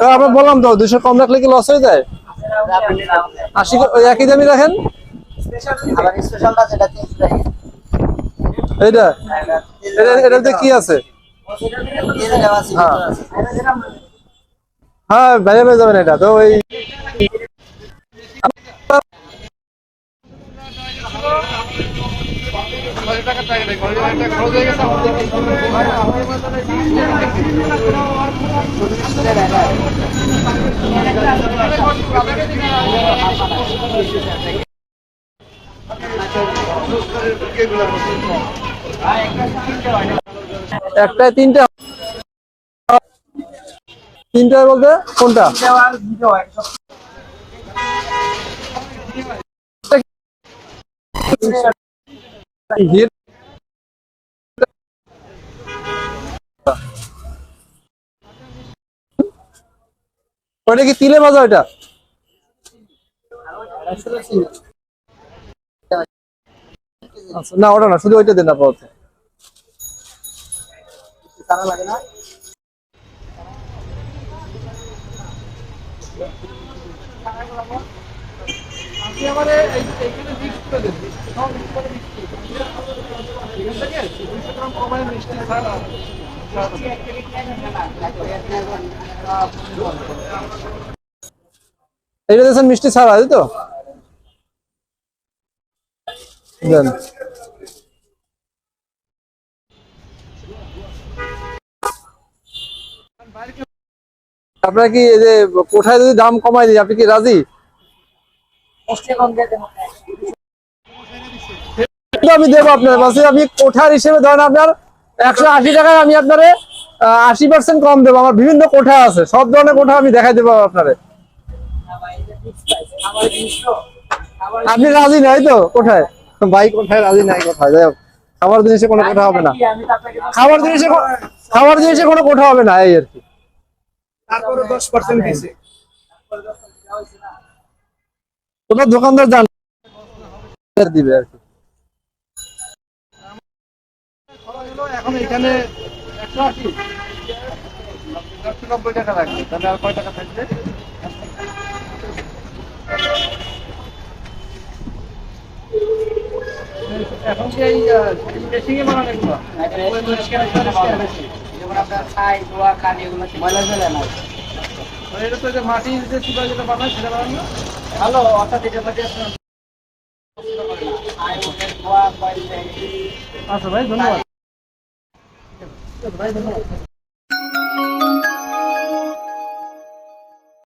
তো আমরা বললাম তো দুশো কম রাখলে কি লস হয়ে যায়? আশি একই দামি রাখেন? এটা এটাতে কি আছে? হ্যাঁ। হ্যাঁ বাইরে পেয়ে যাবেন এটা, তো ওই একটায় তিনটা। তিনটা বলতে? কোনটা? ওটা কি তিলে ভাজা ওইটা আচ্ছা, না ওটা না শুধু ওইটা দেন আপাতত। লাগে না দিয়েছেন মিষ্টি ছাড়া তাই তো? আপনার কি যে কোঠায় যদি দাম কমাই দিই, আপনি কি রাজি? আমি দেবো আপনার মাসে আমি কোঠার হিসেবে ধরেন আপনার একশো আশি টাকায় আমি আপনারে আশি পার্সেন্ট কম দেবো। আমার বিভিন্ন কোঠা আছে। সব ধরনের কোঠা আমি দেখাই দেবো আপনারে। আপনি রাজি নাই তো কোঠায়? ভাই কোঠায় রাজি নাই কোথায়? যাই হোক খাবার জিনিসে কোনো কোঠা হবে না। খাবার জিনিসে খাবার জিনিসে কোনো কোঠা হবে না এই আর কি। তারপরে দশ পার্সেন্ট দিছে। কোনো দোকানদার জান দিবে আর কি। এখন এখানে একশো আশি। নব্বই টাকা লাগবে। তাহলে আর কয় টাকা থাকবে? এখন কি এই এ বানানো এগুলো। যেমন আপনার ছাই ধোয়া কালি এগুলো। ময়লা ফেলে না। এটা তো যে মাটির যে চুলা যেটা বানায় সেটা বানানো? ভালো অর্থাৎ এটা মধ্যে আচ্ছা ভাই ধন্যবাদ। আচ্ছা ভাই ধন্যবাদ